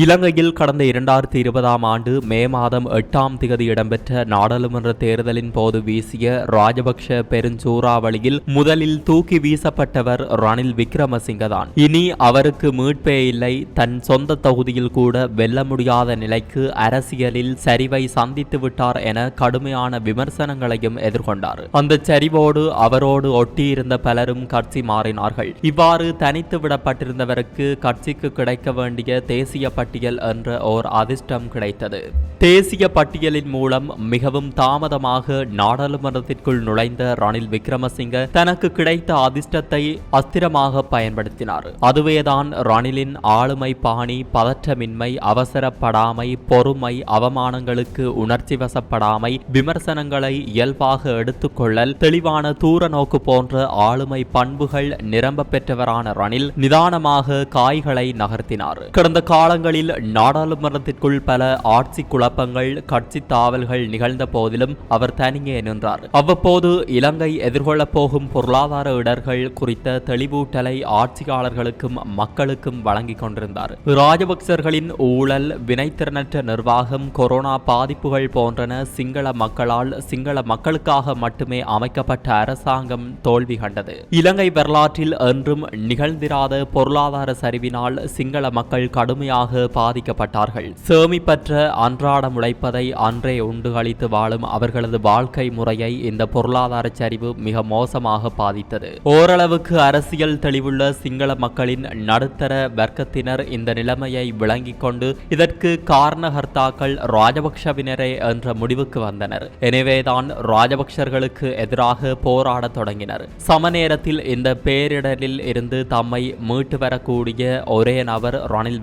இலங்கையில் கடந்த இரண்டாயிரத்தி இருபதாம் ஆண்டு மே மாதம் எட்டாம் திகதி இடம்பெற்ற நாடாளுமன்ற தேர்தலின் போது வீசிய ராஜபக்ஷ பெருஞ்சூறாவளியில் முதலில் தூக்கி வீசப்பட்டவர் ரணில் விக்ரமசிங்க தான் இனி அவருக்கு மீட்பே இல்லை. தன் சொந்த தொகுதியில் கூட வெல்ல முடியாத நிலைக்கு அரசியலில் சரிவை சந்தித்து விட்டார் என கடுமையான விமர்சனங்களையும் எதிர்கொண்டார். அந்த சரிவோடு அவரோடு ஒட்டியிருந்த பலரும் கட்சி மாறினார்கள். இவ்வாறு தனித்து விடப்பட்டிருந்தவருக்கு கட்சிக்கு கிடைக்க வேண்டிய தேசிய பட்டியல் என்ற ஓர் அதிர்ஷ்டம் கிடைத்தது. தேசிய பட்டியலின் மூலம் மிகவும் தாமதமாக நாடாளுமன்றத்திற்குள் நுழைந்த ரணில் விக்ரமசிங்க தனக்கு கிடைத்த அதிர்ஷ்டத்தை அஸ்திரமாக பயன்படுத்தினார். அதுவேதான் ரணிலின் ஆளுமை பாணி பதற்றமின்மை அவசரப்படாமை பொறுமை அவமானங்களுக்கு உணர்ச்சி வசப்படாமை விமர்சனங்களை இயல்பாக எடுத்துக்கொள்ளல் தெளிவான தூர நோக்கு போன்ற ஆளுமை பண்புகள் நிரம்ப பெற்றவரான ரணில் நிதானமாக காய்களை நகர்த்தினார். கடந்த காலங்கள் காலங்களில் நாடாளுமன்றத்திற்குள் பல ஆட்சி குழப்பங்கள் கட்சி தாவல்கள் நிகழ்ந்த போதிலும் அவர் தனியே நின்றார். அவ்வப்போது இலங்கை எதிர்கொள்ளப் போகும் பொருளாதார இடர்கள் குறித்த தெளிவூட்டலை ஆட்சியாளர்களுக்கும் மக்களுக்கும் வழங்கிக் கொண்டிருந்தார். ராஜபக்சர்களின் ஊழல் வினைத்திறனற்ற நிர்வாகம் கொரோனா பாதிப்புகள் போன்றன சிங்கள மக்களால் சிங்கள மக்களுக்காக மட்டுமே அமைக்கப்பட்ட அரசாங்கம் தோல்வி கண்டது. இலங்கை வரலாற்றில் என்றும் நிகழ்ந்திராத பொருளாதார சரிவினால் சிங்கள மக்கள் கடுமையாக பாதிக்கப்பட்டார்கள். சேமிப்பற்ற அன்றாடம் உழைப்பதை அன்றே உண்டு வாழும் அவர்களது வாழ்க்கை முறையை இந்த பொருளாதார சரிவு மிக மோசமாக பாதித்தது. ஓரளவுக்கு அரசியல் தெளிவுள்ள சிங்கள மக்களின் நடுத்தர வர்க்கத்தினர் இந்த நிலைமையை விளங்கிக் கொண்டு இதற்கு காரணகர்த்தாக்கள் ராஜபக்ஷவினரே என்ற முடிவுக்கு வந்தனர். எனவேதான் ராஜபக்ஷர்களுக்கு எதிராக போராடத் தொடங்கினர். சம நேரத்தில் இந்த பேரிடரில் இருந்து தம்மை மீட்டு வரக்கூடிய ஒரே நபர் ரணில்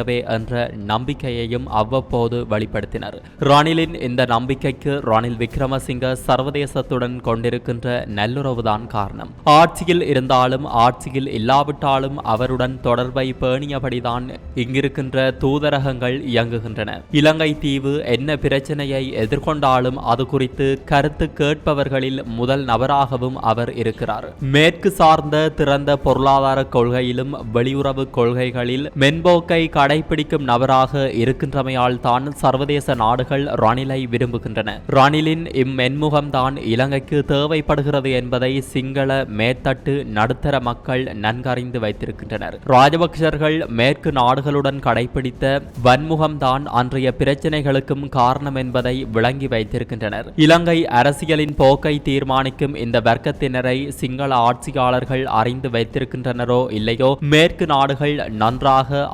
விக்ரமசிங்கவே என்ற நம்பிக்கையையும் அவ்வப்போது வெளிப்படுத்தினர். ரணிலின் இந்த நம்பிக்கைக்கு ரணில் விக்ரமசிங்க சர்வதேசத்துடன் கொண்டிருக்கின்ற நல்லுறவுதான் காரணம். ஆட்சியில் இருந்தாலும் ஆட்சியில் இல்லாவிட்டாலும் அவருடன் தொடர்பை பேணியபடிதான் இங்கிருக்கின்ற தூதரகங்கள் இயங்குகின்றன. இலங்கை தீவு என்ன பிரச்சனையை எதிர்கொண்டாலும் அது குறித்து கருத்து கேட்பவர்களில் முதல் நபராகவும் அவர் இருக்கிறார். மேற்கு சார்ந்த திறந்த பொருளாதார கொள்கையிலும் வெளியுறவு கொள்கைகளில் மென்போக்கை கடைபிடிக்கும் நபராக இருக்கின்றமையால் தான் சர்வதேச நாடுகள் ரணிலை விரும்புகின்றன. ரணிலின் இம்மென்முகம்தான் இலங்கைக்கு தேவைப்படுகிறது என்பதை சிங்கள மேத்தட்டு நடுத்தர மக்கள் நன்கறிந்து வைத்திருக்கின்றனர். ராஜபக்சர்கள் மேற்கு நாடுகளுடன் கடைபிடித்த வன்முகம்தான் அன்றைய பிரச்சனைகளுக்கும் காரணம் என்பதை விளங்கி வைத்திருக்கின்றனர். இலங்கை அரசியலின் போக்கை தீர்மானிக்கும் இந்த வர்க்கத்தினரை சிங்கள ஆட்சியாளர்கள் அறிந்து வைத்திருக்கின்றனரோ இல்லையோ மேற்கு நாடுகள் நன்றாக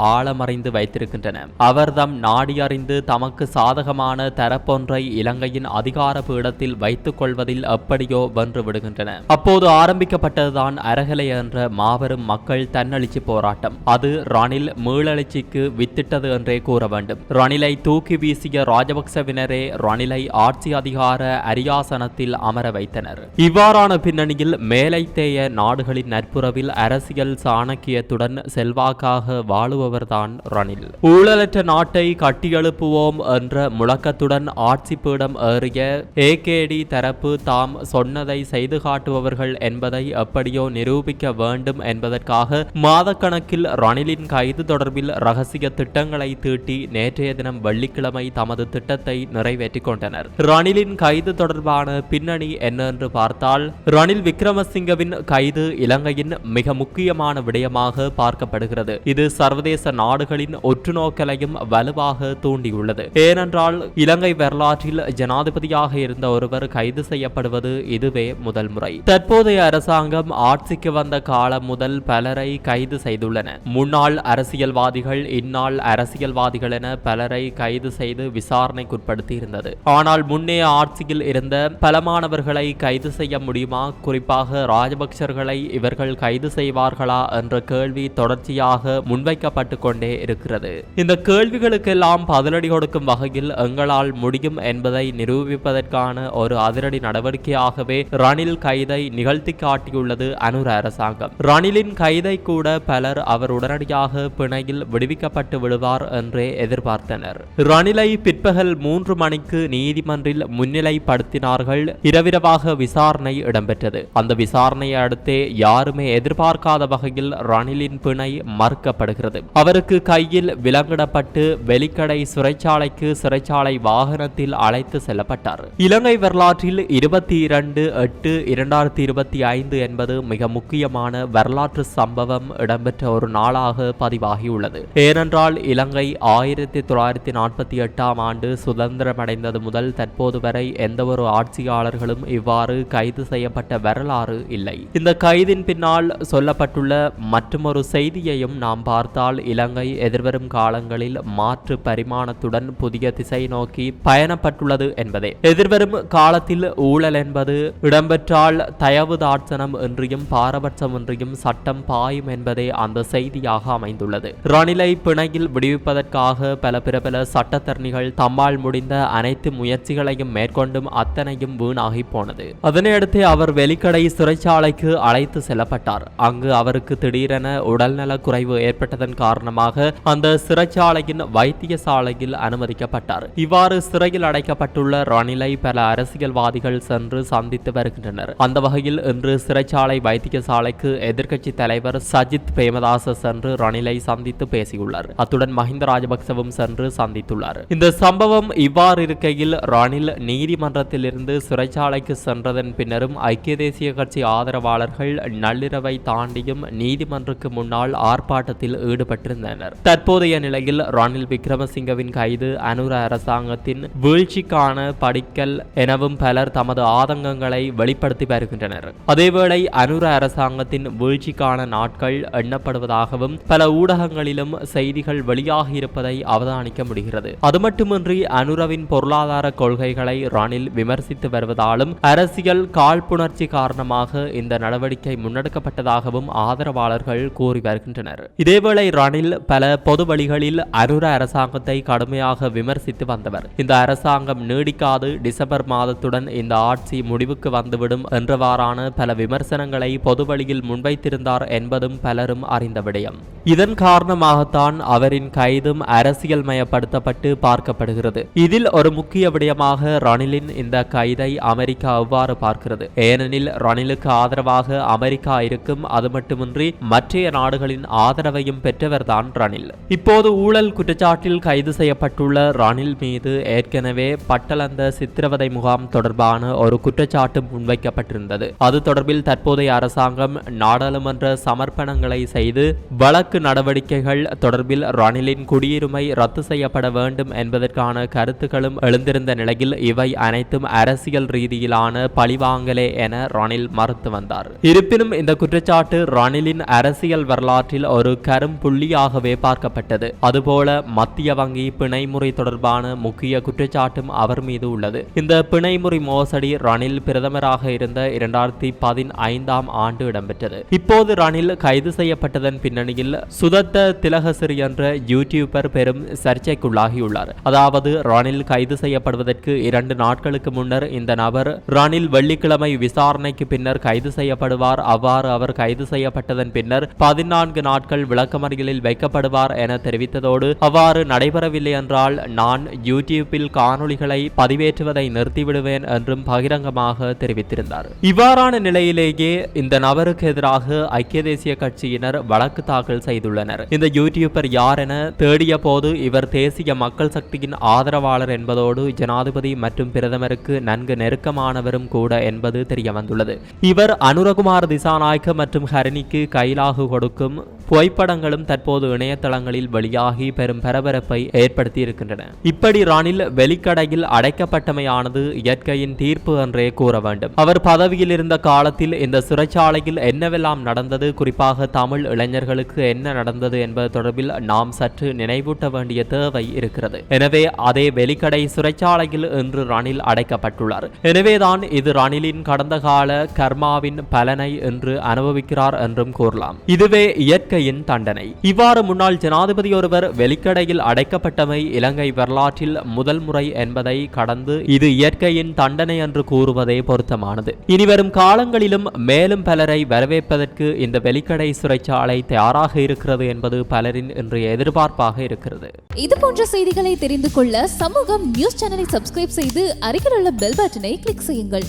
ஆழமறைந்து வைத்திருக்கின்றன. அவர்தம் நாடி அறிந்து தமக்கு சாதகமான தரப்பொன்றை இலங்கையின் அதிகார பீடத்தில் வைத்துக் கொள்வதில் எப்படியோ வென்று விடுகின்றன. அப்போது ஆரம்பிக்கப்பட்டதுதான் அரகலை என்ற மாபெரும் மக்கள் தன்னெழுச்சி போராட்டம். அது ரணில் மீளெழுச்சிக்கு வித்திட்டது என்றே கூற வேண்டும். ரணிலை தூக்கி வீசிய ராஜபக்சவினரே ரணிலை ஆட்சி அதிகார அரியாசனத்தில் அமர வைத்தனர். இவ்வாறான பின்னணியில் மேலைத்தேய நாடுகளின் நட்புறவில் அரசியல் சாணக்கியத்துடன் செல்வாக்காக வாழுபவர்தான் ரணில். ஊழலற்ற நாட்டை கட்டியெழுப்புவோம் என்ற முழக்கத்துடன் ஆட்சி பீடம் ஏறிய ஏகேடி தரப்பு தாம் சொன்னதை செய்து காட்டுபவர்கள் என்பதை எப்படியோ நிரூபிக்க வேண்டும் என்பதற்காக மாதக்கணக்கில் ரணிலின் கைது தொடர்பில் ரகசிய திட்டங்களை தீட்டி நேற்றைய தினம் வெள்ளிக்கிழமை தமது திட்டத்தை நிறைவேற்றிக் கொண்டனர். ரணிலின் கைது தொடர்பான பின்னணி என்னென்று பார்த்தால் ரணில் விக்ரமசிங்கவின் கைது இலங்கையின் மிக முக்கியமான விடயமாக பார்க்கப்படுகிறது. இது சர்வதேச நாடுகள் மக்களின் ஒற்றுநோக்கலையும் வலுவாக தூண்டியுள்ளது. ஏனென்றால் இலங்கை வரலாற்றில் ஜனாதிபதியாக இருந்த ஒருவர் கைது செய்யப்படுவது இதுவே முதல் முறை. தற்போதைய அரசாங்கம் ஆட்சிக்கு வந்த காலம் முதல் பலரை கைது செய்துள்ளன. முன்னாள் அரசியல்வாதிகள் இந்நாள் அரசியல்வாதிகள் என பலரை கைது செய்து விசாரணைக்குட்படுத்தி இருந்தது ஆனால் முன்னே ஆட்சியில் இருந்த பலமானவர்களை கைது செய்ய முடியுமா? குறிப்பாக ராஜபக்சர்களை இவர்கள் கைது செய்வார்களா? என்ற கேள்வி தொடர்ச்சியாக முன்வைக்கப்பட்டு கொண்டே இருக்கிறது. இந்த கேள்விகளுக்கெல்லாம் பதிலடி கொடுக்கும் வகையில் எங்களால் முடியும் என்பதை நிரூபிப்பதற்கான ஒரு அதிரடி நடவடிக்கையாகவே ரணில் கைதை நிகழ்த்தி காட்டியுள்ளது அனுர அரசாங்கம். ரணிலின் கைதை கூட பலர் அவர் உடனடியாக பிணையில் விடுவிக்கப்பட்டு விடுவார் என்றே எதிர்பார்த்தனர். ரணிலை பிற்பகல் மூன்று மணிக்கு நீதிமன்றில் முன்னிலைப்படுத்தினார்கள். இரவிரவாக விசாரணை இடம்பெற்றது. அந்த விசாரணையை அடுத்தே யாருமே எதிர்பார்க்காத வகையில் ரணிலின் பிணை மறுக்கப்படுகிறது. அவருக்கு கையில் விலங்கிடப்பட்டு வெலிக்கடை சிறைச்சாலைக்கு சிறைச்சாலை வாகனத்தில் அழைத்து செல்லப்பட்டார். இலங்கை வரலாற்றில் இருபத்தி இரண்டு எட்டு இரண்டாயிரத்தி இருபத்தி ஐந்து என்பது மிக முக்கியமான வரலாற்று சம்பவம் இடம்பெற்ற ஒரு நாளாக பதிவாகியுள்ளது. ஏனென்றால் இலங்கை ஆயிரத்தி தொள்ளாயிரத்தி நாற்பத்தி எட்டாம் ஆண்டு சுதந்திரமடைந்தது முதல் தற்போது வரை எந்தவொரு ஆட்சியாளர்களும் இவ்வாறு கைது செய்யப்பட்ட வரலாறு இல்லை. இந்த கைதின் பின்னால் சொல்லப்பட்டுள்ள மற்றொரு செய்தியையும் நாம் பார்த்தால் இலங்கை எதிர்வரும் காலங்களில் மாற்று பரிமாணத்துடன் புதிய திசை நோக்கி பயணப்பட்டுள்ளது என்பதே. எதிர்வரும் காலத்தில் ஊழல் என்பது இடம்பெற்றால் தயவு தாட்சணம் என்றியும் பாரபட்சம் என்றியும் சட்டம் பாயும் என்பதே அந்த செய்தியாக அமைந்துள்ளது. ரணிலை பிணையில் விடுவிப்பதற்காக பல பிரபல சட்டத்தரணிகள் தம்மால் முடிந்த அனைத்து முயற்சிகளையும் மேற்கொண்டும் அத்தனையும் வீணாகி போனது. அதனையடுத்து அவர் வெளிக்கடை சிறைச்சாலைக்கு அழைத்து செல்லப்பட்டார். அங்கு அவருக்கு திடீரென உடல்நல குறைவு ஏற்பட்டதன் காரணமாக அந்த சிறைச்சாலையின் வைத்தியசாலையில் அனுமதிக்கப்பட்டார். இவ்வாறு சிறையில் அடைக்கப்பட்டுள்ள ரணிலை பல அரசியல்வாதிகள் சென்று சந்தித்து வருகின்றனர். அந்த வகையில் இன்று சிறைச்சாலை வைத்தியசாலைக்கு எதிர்க்கட்சி தலைவர் சஜித் பிரேமதாச சென்று ரணிலை சந்தித்து பேசியுள்ளார். அத்துடன் மஹிந்த ராஜபக்சவும் சென்று சந்தித்துள்ளார். இந்த சம்பவம் இவ்வாறு இருக்கையில் ரணில் நீதிமன்றத்திலிருந்து சிறைச்சாலைக்கு சென்றதன் பின்னரும் ஐக்கிய தேசிய கட்சி ஆதரவாளர்கள் நள்ளிரவை தாண்டியும் நீதிமன்றக்கு முன்னால் ஆர்ப்பாட்டத்தில் ஈடுபட்டிருந்தனர். தற்போதைய நிலையில் ரணில் விக்ரமசிங்கவின் கைது அனுர அரசாங்கத்தின் வீழ்ச்சிக்கான படிக்கல் எனவும் பலர் தமது ஆதங்கங்களை வெளிப்படுத்தி வருகின்றனர். அதேவேளை அனுர அரசாங்கத்தின் வீழ்ச்சிக்கான நாட்கள் எண்ணப்படுவதாகவும் பல ஊடகங்களிலும் செய்திகள் வெளியாகியிருப்பதை அவதானிக்க முடிகிறது. அது மட்டுமின்றி அனுரவின் பொருளாதார கொள்கைகளை ரணில் விமர்சித்து வருவதாலும் அரசியல் காழ்ப்புணர்ச்சி காரணமாக இந்த நடவடிக்கை முன்னெடுக்கப்பட்டதாகவும் ஆதரவாளர்கள் கூறி வருகின்றனர். இதேவேளை ரணில் பல பொது வழிகளில் அருர அரசாங்கத்தை கடுமையாக விமர்சித்து வந்தவர். இந்த அரசாங்கம் நீடிக்காது டிசம்பர் மாதத்துடன் இந்த ஆட்சி முடிவுக்கு வந்துவிடும் என்றவாறான பல விமர்சனங்களை பொது வழியில் முன்வைத்திருந்தார் என்பதும் பலரும் அறிந்த விடயம். இதன் காரணமாகத்தான் அவரின் கைதும் அரசியல் மயப்படுத்தப்பட்டு பார்க்கப்படுகிறது. இதில் ஒரு முக்கிய விடயமாக ரணிலின் இந்த கைதை அமெரிக்கா அவ்வாறு பார்க்கிறது? ஏனெனில் ரணிலுக்கு ஆதரவாக அமெரிக்கா இருக்கும் அது மட்டுமின்றி மற்றைய நாடுகளின் ஆதரவையும் பெற்றவர்தான் ரணில். இப்போது ஊழல் குற்றச்சாட்டில் கைது செய்யப்பட்டுள்ள ரணில் மீது ஏற்கனவே பட்டளந்த சித்திரவதை முகாம் தொடர்பான ஒரு குற்றச்சாட்டு முன்வைக்கப்பட்டிருந்தது. அது தொடர்பில் தற்போதைய அரசாங்கம் நாடாளுமன்ற சமர்ப்பணங்களை செய்து வழக்கு நடவடிக்கைகள் தொடர்பில் ரணிலின் குடியுரிமை ரத்து செய்யப்பட வேண்டும் என்பதற்கான கருத்துக்களும் எழுந்திருந்த நிலையில் இவை அனைத்தும் அரசியல் ரீதியிலான பழிவாங்கலே என ரணில் மறுத்து வந்தார். இருப்பினும் இந்த குற்றச்சாட்டு ரணிலின் அரசியல் வரலாற்றில் ஒரு கரும் புள்ளியாகவே பார்க்கப்பட்டது அதுபோல மத்திய வங்கி பிணைமுறை தொடர்பான முக்கிய குற்றச்சாட்டும் அவர் மீது உள்ளது. இந்த பிணைமுறை மோசடி ரணில் பிரதமராக இருந்த இரண்டாயிரத்தி பதினைந்தாம் ஆண்டு இடம்பெற்றது. இப்போது ரணில் கைது செய்யப்பட்டதன் பின்னணியில் சுதத்த திலகசிறி என்ற யூடியூபர் பெரும் சர்ச்சைக்குள்ளாகியுள்ளார். அதாவது ரணில் கைது செய்யப்படுவதற்கு இரண்டு நாட்களுக்கு முன்னர் இந்த நபர் ரணில் வெள்ளிக்கிழமை விசாரணைக்கு பின்னர் கைது செய்யப்படுவார். அவ்வாறு அவர் கைது செய்யப்பட்டதன் பின்னர் பதினான்கு நாட்கள் விளக்கமறியலில் வைக்கப்படுவார். என தெரிவித்ததோடு அவ்வாறு நடைபெறவில்லை என்றால் நான் யூடியூப்பில் காணொளிகளை பதிவேற்றுவதை நிறுத்திவிடுவேன் என்றும் பகிரங்கமாக தெரிவித்திருந்தார். இவ்வாறான நிலையிலேயே இந்த நபருக்கு எதிராக ஐக்கிய தேசிய கட்சியினர் வழக்கு தாக்கல் செய்துள்ளனர். இந்த யூடியூபர் யார் என தேடிய போது இவர் தேசிய மக்கள் சக்தியின் ஆதரவாளர் என்பதோடு ஜனாதிபதி மற்றும் பிரதமருக்கு நன்கு நெருக்கமானவரும் கூட என்பது தெரிய வந்துள்ளது இவர் அனுரகுமார் திசாநாயக்க மற்றும் ஹரணிக்கு கைலாகு கொடுக்கும் புகைப்படங்களும் தற்போது இணையத்தில் வலைத்தளங்களில் வெளியாகி பெரும் பரபரப்பை ஏற்படுத்தியிருக்கின்றன. இப்படி ராணில் வெளிக்கடையில் அடைக்கப்பட்டமையானது இயற்கையின் தீர்ப்பு என்றே கூற வேண்டும். அவர் பதவியில் இருந்த காலத்தில் இந்த சிறைச்சாலையில் என்னவெல்லாம் நடந்தது குறிப்பாக தமிழ் இளைஞர்களுக்கு என்ன நடந்தது என்பது தொடர்பில் நாம் சற்று நினைவூட்ட வேண்டிய தேவை இருக்கிறது. எனவே அதே வெளிக்கடை சிறைச்சாலையில் இன்று ரணில் அடைக்கப்பட்டுள்ளார். எனவேதான் இது ரணிலின் கடந்த கால கர்மாவின் பலனை என்று அனுபவிக்கிறார் என்றும் கூறலாம். இதுவே இயற்கையின் தண்டனை. இவ்வாறு முன்னாள் ஜனாதிபதி ஒருவர் வெளிக்கடையில் அடைக்கப்பட்டமை இலங்கை வரலாற்றில் முதல் முறை என்பதை கடந்து இது இயற்கையின் தண்டனை என்று கூறுவதே பொருத்தமானது. இனிவரும் காலங்களிலும் மேலும் பலரை வரவேற்பதற்கு இந்த வெளிக்கடை சிறைச்சாலை தயாராக இருக்கிறது என்பது பலரின் இன்றைய எதிர்பார்ப்பாக இருக்கிறது. இது போன்ற செய்திகளை தெரிந்து கொள்ள சமூகம் நியூஸ் சேனலை சப்ஸ்கிரைப் செய்து அருகில் உள்ள பெல் பட்டனை கிளிக் செய்யுங்கள்.